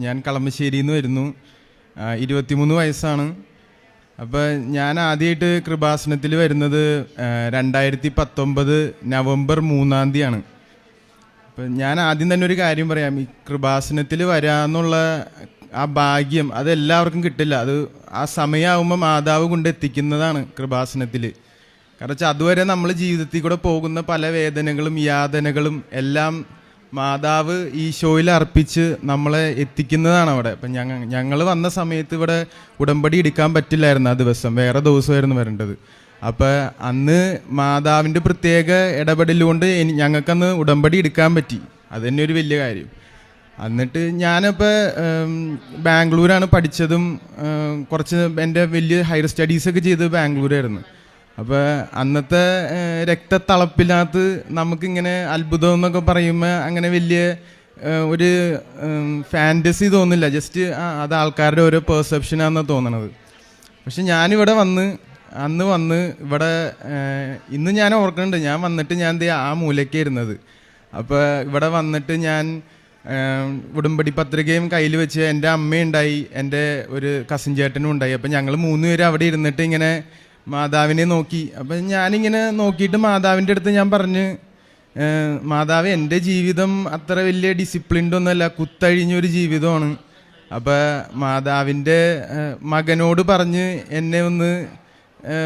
ഞാൻ കളമശ്ശേരിയിൽ നിന്ന് വരുന്നു ഇരുപത്തിമൂന്ന് വയസ്സാണ്. അപ്പോൾ ഞാൻ ആദ്യമായിട്ട് കൃപാസനത്തിൽ വരുന്നത് രണ്ടായിരത്തി പത്തൊമ്പത് നവംബർ മൂന്നാം തീയതിയാണ്. അപ്പം ഞാൻ ആദ്യം തന്നെ ഒരു കാര്യം പറയാം. ഈ കൃപാസനത്തിൽ വരാമെന്നുള്ള ആ ഭാഗ്യം അത് എല്ലാവർക്കും കിട്ടില്ല. അത് ആ സമയമാകുമ്പോൾ മാതാവ് കൊണ്ട് എത്തിക്കുന്നതാണ് കൃപാസനത്തിൽ. കാരണം വെച്ചാൽ അതുവരെ നമ്മൾ ജീവിതത്തിൽ കൂടെ പോകുന്ന പല വേദനകളും യാതനകളും എല്ലാം മാതാവ് ഈശോയിൽ അർപ്പിച്ച് നമ്മളെ എത്തിക്കുന്നതാണ് അവിടെ. അപ്പം ഞങ്ങൾ ഞങ്ങൾ വന്ന സമയത്ത് ഇവിടെ ഉടമ്പടി എടുക്കാൻ പറ്റില്ലായിരുന്നു ആ ദിവസം. വേറെ ദിവസമായിരുന്നു വരേണ്ടത്. അപ്പോൾ അന്ന് മാതാവിന്റെ പ്രത്യേക ഇടപെടലുകൊണ്ട് ഞങ്ങൾക്കന്ന് ഉടമ്പടി എടുക്കാൻ പറ്റി. അത് തന്നെ ഒരു വലിയ കാര്യം. എന്നിട്ട് ഞാനിപ്പോൾ ബാംഗ്ലൂരാണ് പഠിച്ചതും കുറച്ച് എന്റെ വലിയ ഹയർ സ്റ്റഡീസൊക്കെ ചെയ്തത് ബാംഗ്ലൂരായിരുന്നു. അപ്പോൾ അന്നത്തെ രക്തത്തളപ്പിനകത്ത് നമുക്കിങ്ങനെ അത്ഭുതം എന്നൊക്കെ പറയുമ്പോൾ അങ്ങനെ വലിയ ഒരു ഫാന്റസി തോന്നില്ല. ജസ്റ്റ് അത് ആൾക്കാരുടെ ഓരോ പെർസെപ്ഷനാണെന്ന് തോന്നണത്. പക്ഷെ ഞാനിവിടെ വന്ന് അന്ന് വന്ന് ഇവിടെ ഇന്ന് ഞാൻ ഓർക്കുന്നുണ്ട് ഞാൻ വന്നിട്ട് ഞാൻ ദേ ആ മൂലയ്ക്ക് ഇരുന്നത്. അപ്പോൾ ഇവിടെ വന്നിട്ട് ഞാൻ ഉടുമ്പടി പത്രികയും കയ്യിൽ വെച്ച് എന്റെ അമ്മയുണ്ടായി എന്റെ ഒരു കസിൻ ചേട്ടനും ഉണ്ടായി. അപ്പം ഞങ്ങൾ മൂന്ന് പേര് അവിടെ ഇരുന്നിട്ട് ഇങ്ങനെ മാതാവിനെ നോക്കി. അപ്പം ഞാനിങ്ങനെ നോക്കിയിട്ട് മാതാവിന്റെ അടുത്ത് ഞാൻ പറഞ്ഞ് മാതാവ് എന്റെ ജീവിതം അത്ര വലിയ ഡിസിപ്ലിൻഡ് ഒന്നുമല്ല. കുത്തഴിഞ്ഞൊരു ജീവിതമാണ്. അപ്പോൾ മാതാവിന്റെ മകനോട് പറഞ്ഞ് എന്നെ ഒന്ന്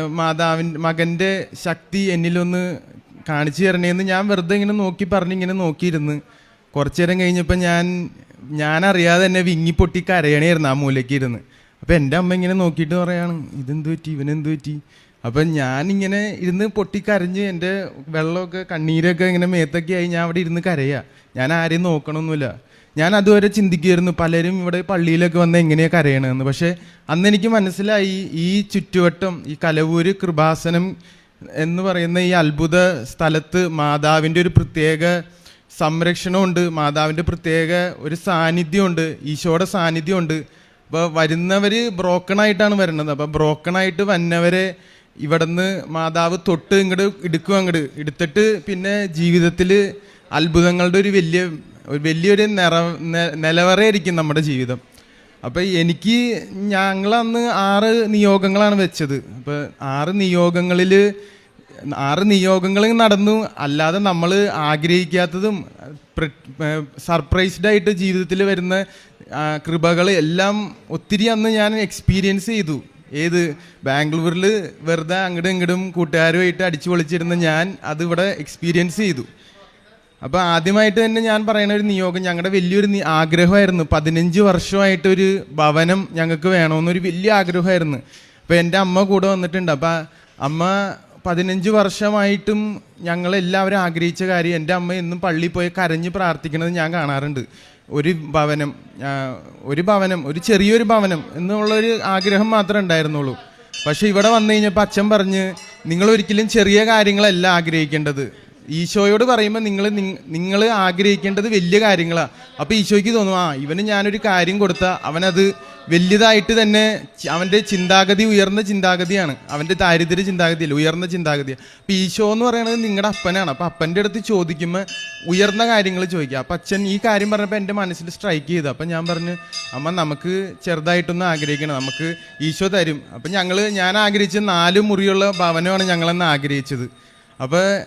മാതാവിൻ മകന്റെ ശക്തി എന്നിലൊന്ന് കാണിച്ചു തരണേന്ന് ഞാൻ വെറുതെ ഇങ്ങനെ നോക്കി പറഞ്ഞ് ഇങ്ങനെ നോക്കിയിരുന്ന്. കുറച്ചു നേരം കഴിഞ്ഞപ്പോൾ ഞാൻ ഞാനറിയാതെ എന്നെ വിങ്ങി പൊട്ടി കരയണേയിരുന്നു ആ മൂലയ്ക്ക് ഇരുന്ന്. അപ്പം എന്റെ അമ്മ ഇങ്ങനെ നോക്കിയിട്ട് പറയാണ് ഇതെന്ത് പറ്റി? ഇവനെന്ത് പറ്റി? അപ്പം ഞാനിങ്ങനെ ഇരുന്ന് പൊട്ടിക്കരഞ്ഞ് എന്റെ വെള്ളമൊക്കെ കണ്ണീരൊക്കെ ഇങ്ങനെ മേത്തൊക്കെ ആയി ഞാൻ അവിടെ ഇരുന്ന് കരയുക ഞാൻ ആരെയും നോക്കണമൊന്നുമില്ല ഞാൻ അതുവരെ ചിന്തിക്കുമായിരുന്നു പലരും ഇവിടെ പള്ളിയിലൊക്കെ വന്ന് എങ്ങനെയാണ് കരയണമെന്ന് പക്ഷേ അന്ന് എനിക്ക് മനസ്സിലായി ഈ ചുറ്റുവട്ടം ഈ കലവൂര് കൃപാസനം എന്ന് പറയുന്ന ഈ അത്ഭുത സ്ഥലത്ത് മാതാവിന്റെ ഒരു പ്രത്യേക സംരക്ഷണമുണ്ട് മാതാവിന്റെ പ്രത്യേക ഒരു സാന്നിധ്യമുണ്ട് ഈശോയുടെ സാന്നിധ്യമുണ്ട്. അപ്പോൾ വരുന്നവർ ബ്രോക്കണായിട്ടാണ് വരുന്നത് അപ്പോൾ ബ്രോക്കണായിട്ട് വന്നവരെ ഇവിടുന്ന് മാതാവ് തൊട്ട് ഇങ്ങോട്ട് എടുക്കും അങ്ങോട്ട് എടുത്തിട്ട് പിന്നെ ജീവിതത്തിൽ അത്ഭുതങ്ങളുടെ ഒരു വലിയ ഒരു വലിയൊരു നിറ നിലവറയായിരിക്കും നമ്മുടെ ജീവിതം. അപ്പോൾ എനിക്ക് ഞങ്ങളന്ന് ആറ് നിയോഗങ്ങളാണ് വെച്ചത്. അപ്പോൾ ആറ് നിയോഗങ്ങളിൽ ആറ് നിയോഗങ്ങൾ നടന്നു. അല്ലാതെ നമ്മൾ ആഗ്രഹിക്കാത്തതും സർപ്രൈസ്ഡ് ആയിട്ട് ജീവിതത്തിൽ വരുന്ന കൃപകൾ എല്ലാം ഒത്തിരി അന്ന് ഞാൻ എക്സ്പീരിയൻസ് ചെയ്തു. ഏത് ബാംഗ്ലൂരിൽ വെറുതെ അങ്ങോട്ടും ഇങ്ങോട്ടും കൂട്ടുകാരുമായിട്ട് അടിച്ചു പൊളിച്ചിരുന്ന ഞാൻ അതിവിടെ എക്സ്പീരിയൻസ് ചെയ്തു. അപ്പോൾ ആദ്യമായിട്ട് തന്നെ ഞാൻ പറയുന്ന ഒരു നിയോഗം ഞങ്ങളുടെ വലിയൊരു ആഗ്രഹമായിരുന്നു. പതിനഞ്ച് വർഷമായിട്ടൊരു ഭവനം ഞങ്ങൾക്ക് വേണമെന്നൊരു വലിയ ആഗ്രഹമായിരുന്നു. അപ്പോൾ എന്റെ അമ്മ കൂടെ വന്നിട്ടുണ്ട്. അപ്പോൾ അമ്മ പതിനഞ്ച് വർഷമായിട്ടും ഞങ്ങളെല്ലാവരും ആഗ്രഹിച്ച കാര്യം എന്റെ അമ്മ എന്നും പള്ളിയിൽ പോയി കരഞ്ഞ് പ്രാർത്ഥിക്കുന്നത് ഞാൻ കാണാറുണ്ട്. ഒരു ഭവനം ഒരു ഭവനം ഒരു ചെറിയൊരു ഭവനം എന്നുള്ളൊരു ആഗ്രഹം മാത്രമേ ഉണ്ടായിരുന്നുള്ളൂ. പക്ഷെ ഇവിടെ വന്നു കഴിഞ്ഞപ്പോൾ അച്ഛൻ പറഞ്ഞ് നിങ്ങൾ ഒരിക്കലും ചെറിയ കാര്യങ്ങളല്ല ആഗ്രഹിക്കേണ്ടത്. ഈശോയോട് പറയുമ്പോൾ നിങ്ങൾ നിങ്ങൾ ആഗ്രഹിക്കേണ്ടത് വലിയ കാര്യങ്ങളാണ് അപ്പോൾ ഈശോയ്ക്ക് തോന്നും ആ ഇവന് ഞാനൊരു കാര്യം കൊടുത്താൽ അവനത് വലിയതായിട്ട് തന്നെ അവന്റെ ചിന്താഗതി ഉയർന്ന ചിന്താഗതിയാണ്. അവന്റെ ദാരിദ്ര്യ ചിന്താഗതിയല്ല ഉയർന്ന ചിന്താഗതിയാണ് അപ്പോൾ ഈശോ എന്ന് പറയുന്നത് നിങ്ങളുടെ അപ്പനാണ്. അപ്പോൾ അപ്പന്റെ അടുത്ത് ചോദിക്കുമ്പോൾ ഉയർന്ന കാര്യങ്ങൾ ചോദിക്കുക അപ്പം അച്ഛൻ ഈ കാര്യം പറഞ്ഞപ്പോൾ എന്റെ മനസ്സിൽ സ്ട്രൈക്ക് ചെയ്തു. അപ്പം ഞാൻ പറഞ്ഞു അമ്മ നമുക്ക് ചെറുതായിട്ടൊന്ന് ആഗ്രഹിക്കണം. നമുക്ക് ഈശോ തരും. അപ്പം ഞങ്ങൾ ഞാൻ ആഗ്രഹിച്ച നാല് മുറിയുള്ള ഭവനമാണ് ഞങ്ങളെന്ന് ആഗ്രഹിച്ചത്. അപ്പോൾ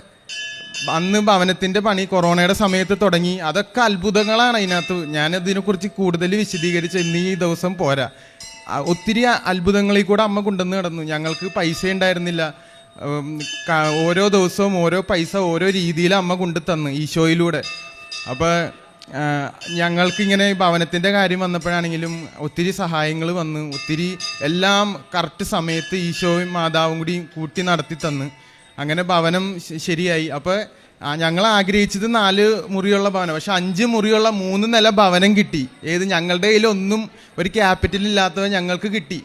അന്ന് ഭവനത്തിന്റെ പണി കൊറോണയുടെ സമയത്ത് തുടങ്ങി. അതൊക്കെ അത്ഭുതങ്ങളാണ് അതിനകത്ത്. ഞാൻ ഇതിനെക്കുറിച്ച് കൂടുതൽ വിശദീകരിച്ച് ഇന്ന് ഈ ദിവസം പോരാ. ഒത്തിരി അത്ഭുതങ്ങളിൽ കൂടെ അമ്മ കൊണ്ടുവന്ന് കിടന്നു ഞങ്ങൾക്ക് പൈസ ഉണ്ടായിരുന്നില്ല. ഓരോ ദിവസവും ഓരോ പൈസ ഓരോ രീതിയിൽ അമ്മ കൊണ്ടു തന്നു ഈശോയിലൂടെ. അപ്പോൾ ഞങ്ങൾക്കിങ്ങനെ ഭവനത്തിന്റെ കാര്യം വന്നപ്പോഴാണെങ്കിലും ഒത്തിരി സഹായങ്ങൾ വന്ന് ഒത്തിരി എല്ലാം കറക്റ്റ് സമയത്ത് ഈശോയും മാതാവും കൂടി കൂട്ടി നടത്തി തന്ന്. അങ്ങനെ ഭവനം ശരിയായി. അപ്പോൾ ഞങ്ങൾ ആഗ്രഹിച്ചത് നാല് മുറിയുള്ള ഭവനം. പക്ഷെ അഞ്ച് മുറിയുള്ള മൂന്ന് നില ഭവനം കിട്ടി. ഏത് ഞങ്ങളുടെ കയ്യിലൊന്നും ഒരു ക്യാപിറ്റൽ ഇല്ലാത്തവ ഞങ്ങൾക്ക് കിട്ടി.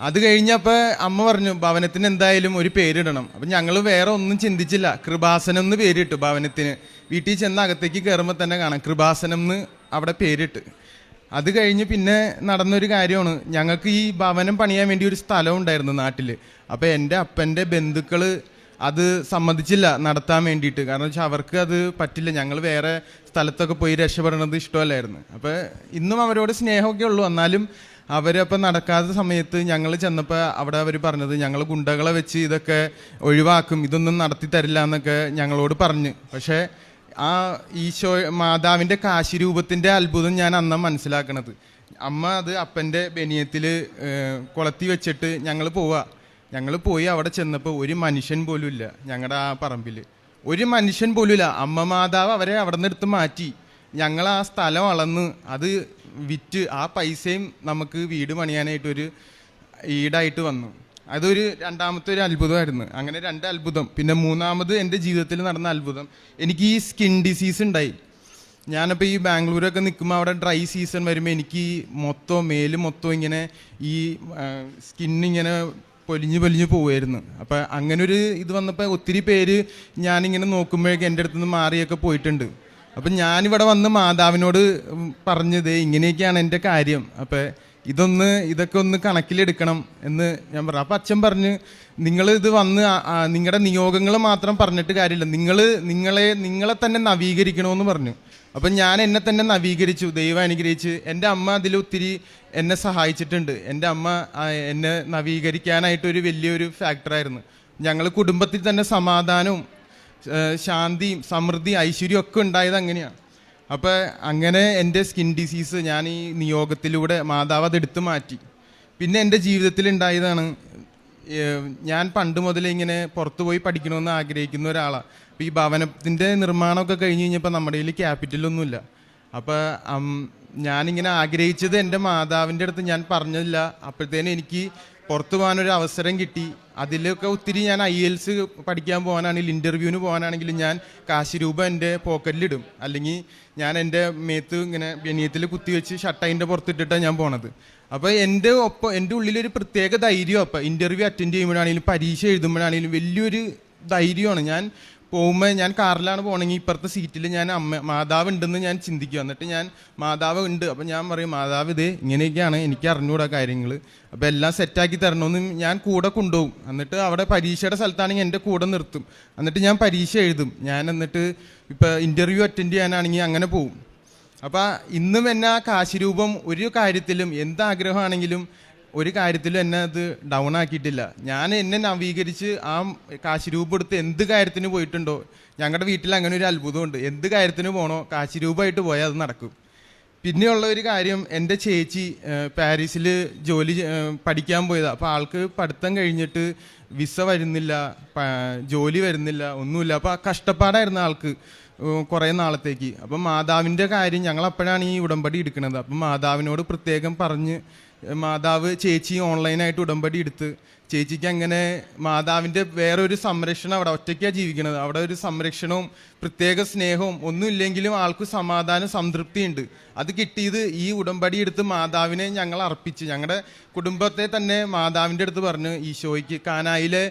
അത് കഴിഞ്ഞപ്പോൾ അമ്മ പറഞ്ഞു ഭവനത്തിന് എന്തായാലും ഒരു പേരിടണം. അപ്പം ഞങ്ങൾ വേറെ ഒന്നും ചിന്തിച്ചില്ല. കൃപാസനം എന്ന് പേരിട്ടു ഭവനത്തിന്. വീട്ടിൽ ചെന്ന് അകത്തേക്ക് കയറുമ്പോൾ തന്നെ കാണാം കൃപാസനം എന്ന് അവിടെ പേരിട്ട്. അത് കഴിഞ്ഞ് പിന്നെ നടന്നൊരു കാര്യമാണ്. ഞങ്ങൾക്ക് ഈ ഭവനം പണിയാൻ വേണ്ടി ഒരു സ്ഥലം ഉണ്ടായിരുന്നു നാട്ടിൽ അപ്പോൾ എന്റെ അപ്പന്റെ ബന്ധുക്കൾ അത് സമ്മതിച്ചില്ല നടത്താൻ വേണ്ടിയിട്ട്. കാരണം വെച്ചാൽ അവർക്ക് അത് പറ്റില്ല. ഞങ്ങൾ വേറെ സ്ഥലത്തൊക്കെ പോയി രക്ഷപ്പെടണത് ഇഷ്ടമല്ലായിരുന്നു. അപ്പോൾ ഇന്നും അവരോട് സ്നേഹമൊക്കെ ഉള്ളൂ. എന്നാലും അവരപ്പോൾ നടക്കാത്ത സമയത്ത് ഞങ്ങൾ ചെന്നപ്പോൾ അവിടെ അവർ പറഞ്ഞത് ഞങ്ങൾ ഗുണ്ടകളെ വെച്ച് ഇതൊക്കെ ഒഴിവാക്കും ഇതൊന്നും നടത്തി തരില്ല എന്നൊക്കെ ഞങ്ങളോട് പറഞ്ഞു. പക്ഷേ ആ ഈശോ മാതാവിന്റെ കാശിരൂപത്തിന്റെ അത്ഭുതം ഞാൻ അന്ന് മനസ്സിലാക്കണത്. അമ്മ അത് അപ്പന്റെ ബനിയത്തിൽ കൊളത്തി വെച്ചിട്ട് ഞങ്ങൾ പോവാ. ഞങ്ങൾ പോയി അവിടെ ചെന്നപ്പോൾ ഒരു മനുഷ്യൻ പോലും ഇല്ല ഞങ്ങളുടെ ആ പറമ്പിൽ ഒരു മനുഷ്യൻ പോലും ഇല്ല. അമ്മ മാതാവ് അവരെ അവിടെ നിന്ന് എടുത്ത് മാറ്റി. ഞങ്ങൾ ആ സ്ഥലം അളന്ന് അത് വിറ്റ് ആ പൈസയും നമുക്ക് വീട് പണിയാനായിട്ടൊരു ഈടായിട്ട് വന്നു. അതൊരു രണ്ടാമത്തെ ഒരു അത്ഭുതമായിരുന്നു. അങ്ങനെ രണ്ട് അത്ഭുതം. പിന്നെ മൂന്നാമത് എന്റെ ജീവിതത്തിൽ നടന്ന അത്ഭുതം. എനിക്ക് ഈ സ്കിൻ ഡിസീസ് ഉണ്ടായി. ഞാനപ്പോൾ ഈ ബാംഗ്ലൂരൊക്കെ നിൽക്കുമ്പോൾ അവിടെ ഡ്രൈ സീസൺ വരുമ്പോൾ എനിക്ക് മൊത്തം മേൽ മൊത്തം ഇങ്ങനെ ഈ സ്കിന്നിങ്ങനെ പൊലിഞ്ഞ് പൊലിഞ്ഞ് പോവായിരുന്നു അപ്പൊ അങ്ങനെ ഒരു ഇത് വന്നപ്പോൾ ഒത്തിരി പേര് ഞാനിങ്ങനെ നോക്കുമ്പോഴേക്കും എന്റെ അടുത്ത് നിന്ന് മാറിയൊക്കെ പോയിട്ടുണ്ട്. അപ്പം ഞാനിവിടെ വന്ന് മാതാവിനോട് പറഞ്ഞത് ഇങ്ങനെയൊക്കെയാണ് എന്റെ കാര്യം. അപ്പൊ ഇതൊന്ന് ഇതൊക്കെ ഒന്ന് കണക്കിലെടുക്കണം എന്ന് ഞാൻ പറഞ്ഞു. അപ്പം അച്ഛൻ പറഞ്ഞ് നിങ്ങൾ ഇത് വന്ന് നിങ്ങളുടെ നിയോഗങ്ങൾ മാത്രം പറഞ്ഞിട്ട് കാര്യമില്ല. നിങ്ങൾ നിങ്ങളെ നിങ്ങളെ തന്നെ നവീകരിക്കണമെന്ന് പറഞ്ഞു. അപ്പം ഞാൻ എന്നെ തന്നെ നവീകരിച്ചു ദൈവം അനുഗ്രഹിച്ച്. എന്റെ അമ്മ അതിൽ ഒത്തിരി എന്നെ സഹായിച്ചിട്ടുണ്ട്. എന്റെ അമ്മ എന്നെ നവീകരിക്കാനായിട്ടൊരു വലിയൊരു ഫാക്ടറായിരുന്നു ഞങ്ങൾ കുടുംബത്തിൽ തന്നെ സമാധാനവും ശാന്തിയും സമൃദ്ധി ഐശ്വര്യവും ഒക്കെ ഉണ്ടായത് അങ്ങനെയാണ്. അപ്പോൾ അങ്ങനെ എന്റെ സ്കിൻ ഡിസീസ് ഞാൻ ഈ നിയോഗത്തിലൂടെ മാതാവ് അതെടുത്ത് മാറ്റി. പിന്നെ എന്റെ ജീവിതത്തിൽ ഉണ്ടായതാണ് ഞാൻ പണ്ട് മുതലേ ഇങ്ങനെ പുറത്തു പോയി പഠിക്കണമെന്ന് ആഗ്രഹിക്കുന്ന ഒരാളാണ്. അപ്പോൾ ഈ ഭവനത്തിന്റെ നിർമ്മാണമൊക്കെ കഴിഞ്ഞ് കഴിഞ്ഞപ്പോൾ നമ്മുടെ കയ്യിൽ ക്യാപിറ്റലൊന്നുമില്ല അപ്പോൾ ഞാനിങ്ങനെ ആഗ്രഹിച്ചത് എന്റെ മാതാവിന്റെ അടുത്ത് ഞാൻ പറഞ്ഞില്ല. അപ്പോഴത്തേനും എനിക്ക് പുറത്തു പോകാനൊരു അവസരം കിട്ടി. അതിലൊക്കെ ഒത്തിരി ഞാൻ ഐ എൽസ് പഠിക്കാൻ പോകാനാണെങ്കിലും ഇന്റർവ്യൂവിന് പോകാനാണെങ്കിലും ഞാൻ കാശ് രൂപ എന്റെ പോക്കറ്റിലിടും. അല്ലെങ്കിൽ ഞാൻ എന്റെ മേത്ത് ഇങ്ങനെ ബനിയത്തിൽ കുത്തിവെച്ച് ഷട്ടൈന്റെ പുറത്തിട്ടിട്ടാണ് ഞാൻ പോണത്. അപ്പോൾ എന്റെ ഒപ്പം എന്റെ ഉള്ളിലൊരു പ്രത്യേക ധൈര്യം. അപ്പം ഇന്റർവ്യൂ അറ്റൻഡ് ചെയ്യുമ്പോഴാണെങ്കിലും പരീക്ഷ എഴുതുമ്പോഴാണെങ്കിലും വലിയൊരു ധൈര്യമാണ്. ഞാൻ പോകുമ്പോൾ ഞാൻ കാറിലാണ് പോകണമെങ്കിൽ ഇപ്പുറത്തെ സീറ്റിൽ ഞാൻ അമ്മ മാതാവ് ഉണ്ടെന്ന് ഞാൻ ചിന്തിക്കുക എന്നിട്ട് ഞാൻ മാതാവ് ഉണ്ട്. അപ്പം ഞാൻ പറയും മാതാവ് ഇത് ഇങ്ങനെയൊക്കെയാണ്. എനിക്ക് അറിഞ്ഞുകൂടാ കാര്യങ്ങൾ അപ്പം എല്ലാം സെറ്റാക്കി തരണമെന്ന് ഞാൻ കൂടെ കൊണ്ടുപോകും. എന്നിട്ട് അവിടെ പരീക്ഷയുടെ സ്ഥലത്താണെങ്കിൽ എന്റെ കൂടെ നിർത്തും. എന്നിട്ട് ഞാൻ പരീക്ഷ എഴുതും. ഞാൻ എന്നിട്ട് ഇപ്പോൾ ഇന്റർവ്യൂ അറ്റൻഡ് ചെയ്യാനാണെങ്കിൽ അങ്ങനെ പോകും അപ്പോൾ ഇന്നും എന്നെ ആ കാശിരൂപം ഒരു കാര്യത്തിലും എന്താഗ്രഹമാണെങ്കിലും ഒരു കാര്യത്തിലും എന്നെ അത് ഡൗൺ ആക്കിയിട്ടില്ല. ഞാൻ എന്നെ നവീകരിച്ച് ആ കാശിരൂപം എടുത്ത് എന്ത് കാര്യത്തിന് പോയിട്ടുണ്ടോ ഞങ്ങളുടെ വീട്ടിൽ അങ്ങനെ ഒരു അത്ഭുതമുണ്ട്. എന്ത് കാര്യത്തിന് പോകണോ കാശിരൂപമായിട്ട് പോയാൽ അത് നടക്കും. പിന്നെയുള്ള ഒരു കാര്യം എന്റെ ചേച്ചി പാരീസിൽ ജോലി പഠിക്കാൻ പോയതാണ് അപ്പോൾ ആൾക്ക് പഠിത്തം കഴിഞ്ഞിട്ട് വിസ വരുന്നില്ല ജോലി വരുന്നില്ല ഒന്നുമില്ല. അപ്പോൾ ആ കഷ്ടപ്പാടായിരുന്നു ആൾക്ക് കുറേ നാളത്തേക്ക്. അപ്പം മാതാവിന്റെ കാര്യം ഞങ്ങൾ അപ്പോഴാണ് ഈ ഉടമ്പടി എടുക്കുന്നത് അപ്പം മാതാവിനോട് പ്രത്യേകം പറഞ്ഞ് മാതാവ് ചേച്ചി ഓൺലൈനായിട്ട് ഉടമ്പടി എടുത്ത് ചേച്ചിക്ക് അങ്ങനെ മാതാവിന്റെ വേറൊരു സംരക്ഷണം അവിടെ ഒറ്റയ്ക്കാണ് ജീവിക്കുന്നത് അവിടെ ഒരു സംരക്ഷണവും പ്രത്യേക സ്നേഹവും ഒന്നുമില്ലെങ്കിലും ആൾക്ക് സമാധാനം സംതൃപ്തിയുണ്ട് അത് കിട്ടിയത് ഈ ഉടമ്പടി എടുത്ത് മാതാവിനെ ഞങ്ങൾ അർപ്പിച്ച്. ഞങ്ങളുടെ കുടുംബത്തെ തന്നെ മാതാവിന്റെ അടുത്ത് പറഞ്ഞു ഈശോയ്ക്ക് കാനായിലെ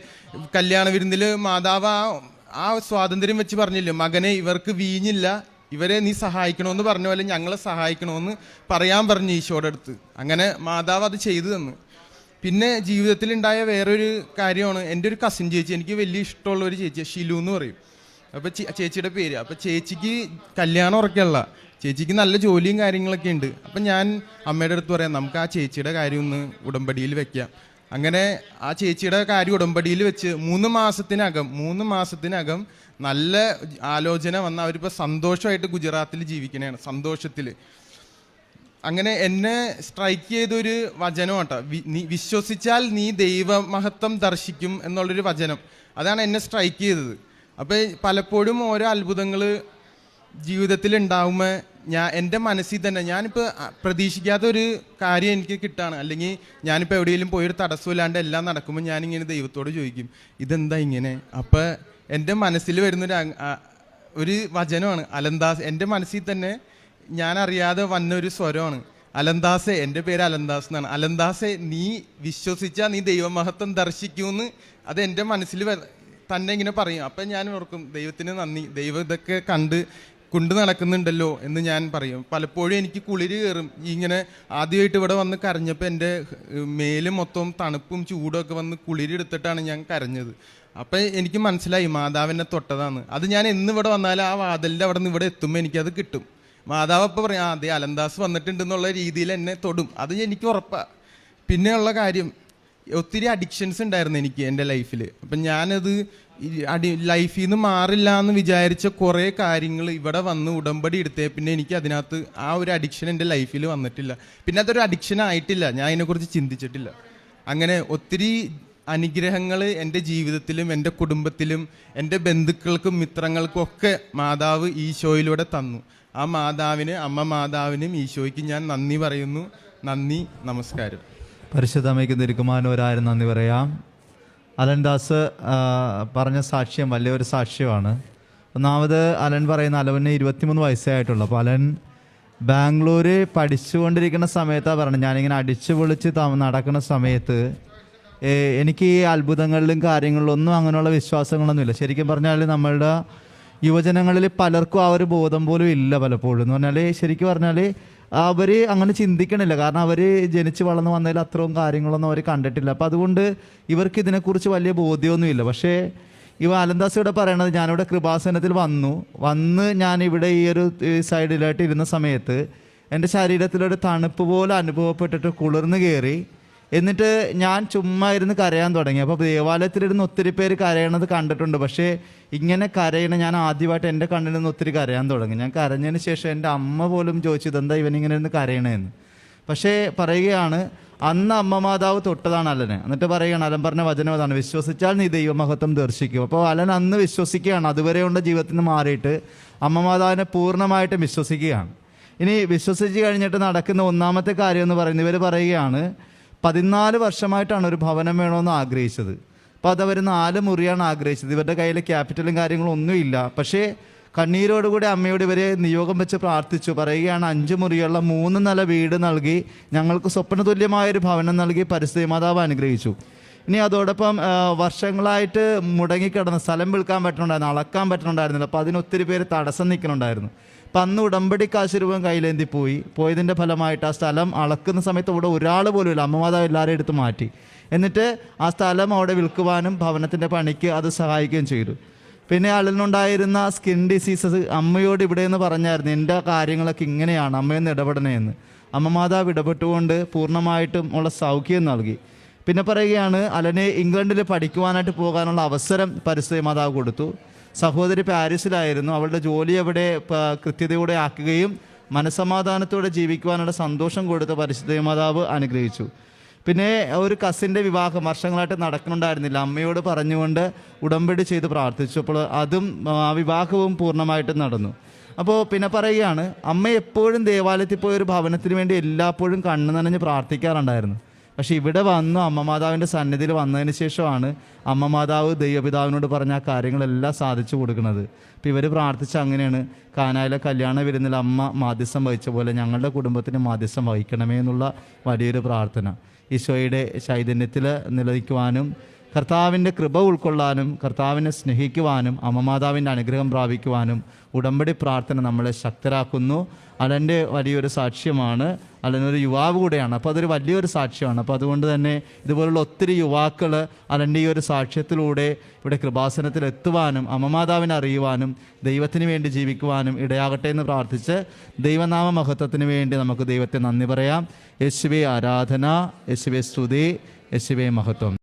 കല്യാണ വിരുന്നിൽ മാതാവ് ആ ആ സ്വാതന്ത്ര്യം വെച്ച് പറഞ്ഞില്ലേ മകനെ ഇവർക്ക് വീഞ്ഞില്ല ഇവരെ നീ സഹായിക്കണമെന്ന് പറഞ്ഞ പോലെ ഞങ്ങളെ സഹായിക്കണമെന്ന് പറയാൻ പറഞ്ഞു ഈശോയുടെ അടുത്ത്. അങ്ങനെ മാതാവ് അത് ചെയ്തു തന്നു. പിന്നെ ജീവിതത്തിൽ ഉണ്ടായ വേറൊരു കാര്യമാണ്. എന്റെ ഒരു കസിൻ ചേച്ചി എനിക്ക് വലിയ ഇഷ്ടമുള്ള ഒരു ചേച്ചി ഷിലു എന്ന് പറയും. അപ്പോൾ ചേച്ചിയുടെ പേര്. അപ്പോൾ ചേച്ചിക്ക് കല്യാണം ഉറക്കല്ല ചേച്ചിക്ക് നല്ല ജോലിയും കാര്യങ്ങളൊക്കെ ഉണ്ട്. അപ്പം ഞാൻ അമ്മയുടെ അടുത്ത് പറയാം നമുക്ക് ആ ചേച്ചിയുടെ കാര്യം ഒന്ന് ഉടമ്പടിയിൽ വെക്കാം. അങ്ങനെ ആ ചേച്ചിയുടെ കാര്യം ഉടമ്പടിയിൽ വെച്ച് മൂന്ന് മാസത്തിനകം മൂന്ന് മാസത്തിനകം നല്ല ആലോചന വന്ന അവരിപ്പോൾ സന്തോഷമായിട്ട് ഗുജറാത്തിൽ ജീവിക്കണേണ് സന്തോഷത്തിൽ അങ്ങനെ എന്നെ സ്ട്രൈക്ക് ചെയ്തൊരു വചനം കേട്ടോ നീ വിശ്വസിച്ചാൽ നീ ദൈവമഹത്വം ദർശിക്കും എന്നുള്ളൊരു വചനം. അതാണ് എന്നെ സ്ട്രൈക്ക് ചെയ്തത്. അപ്പോൾ പലപ്പോഴും ഓരോ അത്ഭുതങ്ങൾ ജീവിതത്തിൽ ഉണ്ടാവുമ്പോൾ ഞാൻ എന്റെ മനസ്സിൽ തന്നെ ഞാനിപ്പോൾ പ്രതീക്ഷിക്കാത്ത ഒരു കാര്യം എനിക്ക് കിട്ടാണ്. അല്ലെങ്കിൽ ഞാനിപ്പോൾ എവിടെയെങ്കിലും പോയൊരു തടസ്സമില്ലാണ്ട് എല്ലാം നടക്കുമ്പോൾ ഞാനിങ്ങനെ ദൈവത്തോട് ചോദിക്കും ഇതെന്താ ഇങ്ങനെ? അപ്പോൾ എന്റെ മനസ്സിൽ വരുന്നൊരു ഒരു വചനമാണ് അലന്താസ്. എന്റെ മനസ്സിൽ തന്നെ ഞാൻ അറിയാതെ വന്ന ഒരു സ്വരമാണ് അലന്താസെ എന്റെ പേര് അലന്താസ് എന്നാണ്. അലന്താസെ നീ വിശ്വസിച്ചാൽ നീ ദൈവമഹത്വം ദർശിക്കുമെന്ന് അത് എന്റെ മനസ്സിൽ തന്നെ ഇങ്ങനെ പറയും. അപ്പം ഞാൻ ഓർക്കും ദൈവത്തിന് നന്ദി ദൈവം ഇതൊക്കെ കണ്ട് കൊണ്ടു നടക്കുന്നുണ്ടല്ലോ എന്ന് ഞാൻ പറയും. പലപ്പോഴും എനിക്ക് കുളിര് കയറും ഇങ്ങനെ ആദ്യമായിട്ട് ഇവിടെ വന്ന് കരഞ്ഞപ്പോൾ എന്റെ മേൽ മൊത്തം തണുപ്പും ചൂടും ഒക്കെ വന്ന് കുളിരെടുത്തിട്ടാണ് ഞാൻ കരഞ്ഞത്. അപ്പം എനിക്ക് മനസ്സിലായി മാതാവിനെ തൊട്ടതാണ്. അത് ഞാൻ എന്ന് ഇവിടെ വന്നാലും ആ വാതിലിന്റെ അവിടെ നിന്ന് ഇവിടെ എത്തുമ്പോൾ എനിക്കത് കിട്ടും. മാതാവ് അപ്പം പറയും ആ അതെ അലന്താസ് വന്നിട്ടുണ്ടെന്നുള്ള രീതിയിൽ എന്നെ തൊടും. അത് എനിക്ക് ഉറപ്പാണ് പിന്നെയുള്ള കാര്യം ഒത്തിരി അഡിക്ഷൻസ് ഉണ്ടായിരുന്നു എനിക്ക് എന്റെ ലൈഫിൽ അപ്പം ഞാനത് അടി ലൈഫിൽ നിന്ന് മാറില്ല എന്ന് വിചാരിച്ച കുറേ കാര്യങ്ങൾ ഇവിടെ വന്ന് ഉടമ്പടി എടുത്തേ. പിന്നെ എനിക്ക് അതിനകത്ത് ആ ഒരു അഡിക്ഷൻ എന്റെ ലൈഫിൽ വന്നിട്ടില്ല. പിന്നെ അതൊരു അഡിക്ഷൻ ആയിട്ടില്ല. ഞാൻ അതിനെക്കുറിച്ച് ചിന്തിച്ചിട്ടില്ല. അങ്ങനെ ഒത്തിരി അനുഗ്രഹങ്ങൾ എന്റെ ജീവിതത്തിലും എന്റെ കുടുംബത്തിലും എന്റെ ബന്ധുക്കൾക്കും മിത്രങ്ങൾക്കും ഒക്കെ മാതാവ് ഈശോയിലൂടെ തന്നു. ആ മാതാവിന് അമ്മ മാതാവിനും ഈശോയ്ക്ക് ഞാൻ നന്ദി പറയുന്നു. നന്ദി നമസ്കാരം. പരിശുദ്ധമ്മയ്ക്ക് തിരുക്കുമാനൂരായിരം നന്ദി പറയാം. അലൻദാസ് ദാസ് പറഞ്ഞ സാക്ഷ്യം വലിയൊരു സാക്ഷ്യമാണ്. ഒന്നാമത് അലൻ പറയുന്ന അലവന് ഇരുപത്തിമൂന്ന് വയസ്സേ ആയിട്ടുള്ളൂ. അപ്പോൾ അലൻ ബാംഗ്ലൂര് പഠിച്ചുകൊണ്ടിരിക്കുന്ന സമയത്താണ് പറഞ്ഞത്. ഞാനിങ്ങനെ അടിച്ചു പൊളിച്ച് നടക്കുന്ന സമയത്ത് എനിക്ക് ഈ അത്ഭുതങ്ങളിലും കാര്യങ്ങളിലും ഒന്നും അങ്ങനെയുള്ള വിശ്വാസങ്ങളൊന്നുമില്ല ശരിക്കും പറഞ്ഞാൽ നമ്മളുടെ യുവജനങ്ങളിൽ പലർക്കും ആ ഒരു ബോധം പോലും ഇല്ല പലപ്പോഴും. എന്ന് പറഞ്ഞാൽ ശരിക്കും പറഞ്ഞാൽ അവർ അങ്ങനെ ചിന്തിക്കണില്ല. കാരണം അവർ ജനിച്ച് വളർന്ന് വന്നതിൽ അത്രയും കാര്യങ്ങളൊന്നും അവർ കണ്ടിട്ടില്ല. അപ്പം അതുകൊണ്ട് ഇവർക്ക് ഇതിനെക്കുറിച്ച് വലിയ ബോധ്യമൊന്നുമില്ല. പക്ഷേ ഇവ അലന്താസ് ഇവിടെ പറയണത് ഞാനിവിടെ കൃപാസനത്തിൽ വന്നു. വന്ന് ഞാൻ ഇവിടെ ഈ ഒരു സൈഡിലായിട്ട് ഇരുന്ന സമയത്ത് എന്റെ ശരീരത്തിലൊരു തണുപ്പ് പോലെ അനുഭവപ്പെട്ടിട്ട് കുളിർന്ന് കയറി എന്നിട്ട് ഞാൻ ചുമ്മാ ഇരുന്ന് കരയാൻ തുടങ്ങി. അപ്പോൾ ദേവാലയത്തിലിരുന്ന് ഒത്തിരി പേര് കരയണത് കണ്ടിട്ടുണ്ട്. പക്ഷേ ഇങ്ങനെ കരയണ ഞാൻ ആദ്യമായിട്ട് എന്റെ കണ്ണിൽ നിന്ന് ഒത്തിരി കരയാൻ തുടങ്ങി. ഞാൻ കരഞ്ഞതിന് ശേഷം എന്റെ അമ്മ പോലും ചോദിച്ചു ഇതെന്താ ഇവനിങ്ങനെ ഇരുന്ന് കരയണേന്ന് പക്ഷേ പറയുകയാണ് അന്ന് അമ്മ മാതാവ് തൊട്ടതാണ് അലനെ. എന്നിട്ട് പറയുകയാണ് അലൻ പറഞ്ഞ വചനം അതാണ്. വിശ്വസിച്ചാൽ നീ ദൈവമഹത്വം ദർശിക്കും. അപ്പോൾ അലൻ അന്ന് വിശ്വസിക്കുകയാണ്. അതുവരെയുള്ള ജീവിതത്തിൽ നിന്ന് മാറിയിട്ട് അമ്മ മാതാവിനെ പൂർണമായിട്ടും വിശ്വസിക്കുകയാണ്. ഇനി വിശ്വസിച്ച് കഴിഞ്ഞിട്ട് നടക്കുന്ന ഒന്നാമത്തെ കാര്യം എന്ന് പറയുന്നത് ഇവർ പറയുകയാണ് പതിനാല് വർഷമായിട്ടാണ് ഒരു ഭവനം വേണമെന്ന് ആഗ്രഹിച്ചത്. അപ്പോൾ അതവർ നാല് മുറിയാണ് ആഗ്രഹിച്ചത്. ഇവരുടെ കയ്യിൽ ക്യാപിറ്റലും കാര്യങ്ങളും ഒന്നുമില്ല. പക്ഷേ കണ്ണീരോടുകൂടി അമ്മയോട് ഇവരെ നിയോഗം വെച്ച് പ്രാർത്ഥിച്ചു. പറയുകയാണ് അഞ്ച് മുറിയുള്ള മൂന്ന് നില വീട് നൽകി ഞങ്ങൾക്ക് സ്വപ്ന തുല്യമായൊരു ഭവനം നൽകി പരിസ്ഥിതി മാതാവ് അനുഗ്രഹിച്ചു. ഇനി അതോടൊപ്പം വർഷങ്ങളായിട്ട് മുടങ്ങിക്കിടന്ന സ്ഥലം വിൽക്കാൻ പറ്റുന്നുണ്ടായിരുന്നു അളക്കാൻ പറ്റുന്നുണ്ടായിരുന്നില്ല അപ്പോൾ അതിനൊത്തിരി പേര് തടസ്സം നിൽക്കുന്നുണ്ടായിരുന്നു അപ്പം അന്ന് ഉടമ്പടി കാശുരൂപം കയ്യിലേന്തി പോയി. പോയതിന്റെ ഫലമായിട്ട് ആ സ്ഥലം അളക്കുന്ന സമയത്ത് ഇവിടെ ഒരാൾ പോലും ഇല്ല. അമ്മമാതാവ് എല്ലാവരും എടുത്ത് മാറ്റി. എന്നിട്ട് ആ സ്ഥലം അവിടെ വിൽക്കുവാനും ഭവനത്തിന്റെ പണിക്ക് അത് സഹായിക്കുകയും ചെയ്തു. പിന്നെ അളിനുണ്ടായിരുന്ന സ്കിൻ ഡിസീസസ് അമ്മയോട് ഇവിടെ എന്ന് പറഞ്ഞായിരുന്നു എന്റെ കാര്യങ്ങളൊക്കെ ഇങ്ങനെയാണ് അമ്മയൊന്ന് ഇടപെടണമെന്ന് അമ്മമാതാവ് അമ്മ ഇടപെട്ടുകൊണ്ട് പൂർണമായിട്ടും ഉള്ള സൗഖ്യം നൽകി. പിന്നെ പറയുകയാണ് അലനെ ഇംഗ്ലണ്ടിൽ പഠിക്കുവാനായിട്ട് പോകാനുള്ള അവസരം പരിസ്ഥിതി മാതാവ് കൊടുത്തു. സഹോദരി പാരീസിലായിരുന്നു. അവളുടെ ജോലി അവിടെ കൃത്യതയോടെ ആക്കുകയും മനസമാധാനത്തോടെ ജീവിക്കുവാനുള്ള സന്തോഷം കൊടുത്ത പരിശുദ്ധ മാതാവ് അനുഗ്രഹിച്ചു. പിന്നെ ഒരു കസിന്റെ വിവാഹം വർഷങ്ങളായിട്ട് നടക്കുന്നുണ്ടായിരുന്നില്ല. അമ്മയോട് പറഞ്ഞുകൊണ്ട് ഉടമ്പടി ചെയ്ത് പ്രാർത്ഥിച്ചു. അപ്പോൾ അതും ആ വിവാഹവും പൂർണമായിട്ട് നടന്നു. അപ്പോൾ പിന്നെ പറയുകയാണ് അമ്മ എപ്പോഴും ദേവാലയത്തിൽ പോയ ഒരു ഭവനത്തിന് വേണ്ടി എല്ലാപ്പോഴും കണ്ണു നനഞ്ഞ് പ്രാർത്ഥിക്കാറുണ്ടായിരുന്നു. പക്ഷെ ഇവിടെ വന്നു അമ്മ മാതാവിന്റെ സന്നിധിയിൽ വന്നതിന് ശേഷമാണ് അമ്മ മാതാവ് ദൈവപിതാവിനോട് പറഞ്ഞ ആ കാര്യങ്ങളെല്ലാം സാധിച്ചു കൊടുക്കുന്നത്. അപ്പോൾ ഇവർ പ്രാർത്ഥിച്ച അങ്ങനെയാണ്. കാനായിലെ കല്യാണ വിരുന്നിൽ അമ്മ മാധ്യസ്ഥം വഹിച്ച പോലെ ഞങ്ങളുടെ കുടുംബത്തിന് മാധ്യസ്ഥം വഹിക്കണമേ എന്നുള്ള വലിയൊരു പ്രാർത്ഥന. ഈശോയുടെ ചൈതന്യത്തിൽ നിലനിൽക്കുവാനും കർത്താവിന്റെ കൃപ ഉൾക്കൊള്ളാനും കർത്താവിനെ സ്നേഹിക്കുവാനും അമ്മമാതാവിന്റെ അനുഗ്രഹം പ്രാപിക്കുവാനും ഉടമ്പടി പ്രാർത്ഥന നമ്മളെ ശക്തരാക്കുന്നു. അതെന്റെ വലിയൊരു സാക്ഷ്യമാണ്. അലനൊരു യുവാവ് കൂടെയാണ്. അപ്പോൾ അതൊരു വലിയൊരു സാക്ഷ്യമാണ്. അപ്പോൾ അതുകൊണ്ട് തന്നെ ഇതുപോലുള്ള ഒത്തിരി യുവാക്കൾ അലന്റെ ഈ ഒരു സാക്ഷ്യത്തിലൂടെ ഇവിടെ കൃപാസനത്തിൽ എത്തുവാനും അമ്മമാതാവിനെ അറിയുവാനും ദൈവത്തിന് വേണ്ടി ജീവിക്കുവാനും ഇടയാകട്ടെ എന്ന് പ്രാർത്ഥിച്ച് ദൈവനാമ മഹത്വത്തിന് വേണ്ടി നമുക്ക് ദൈവത്തെ നന്ദി പറയാം. യേശുവെ ആരാധന യേശുവെ സ്തുതി യേശുവെ മഹത്വം.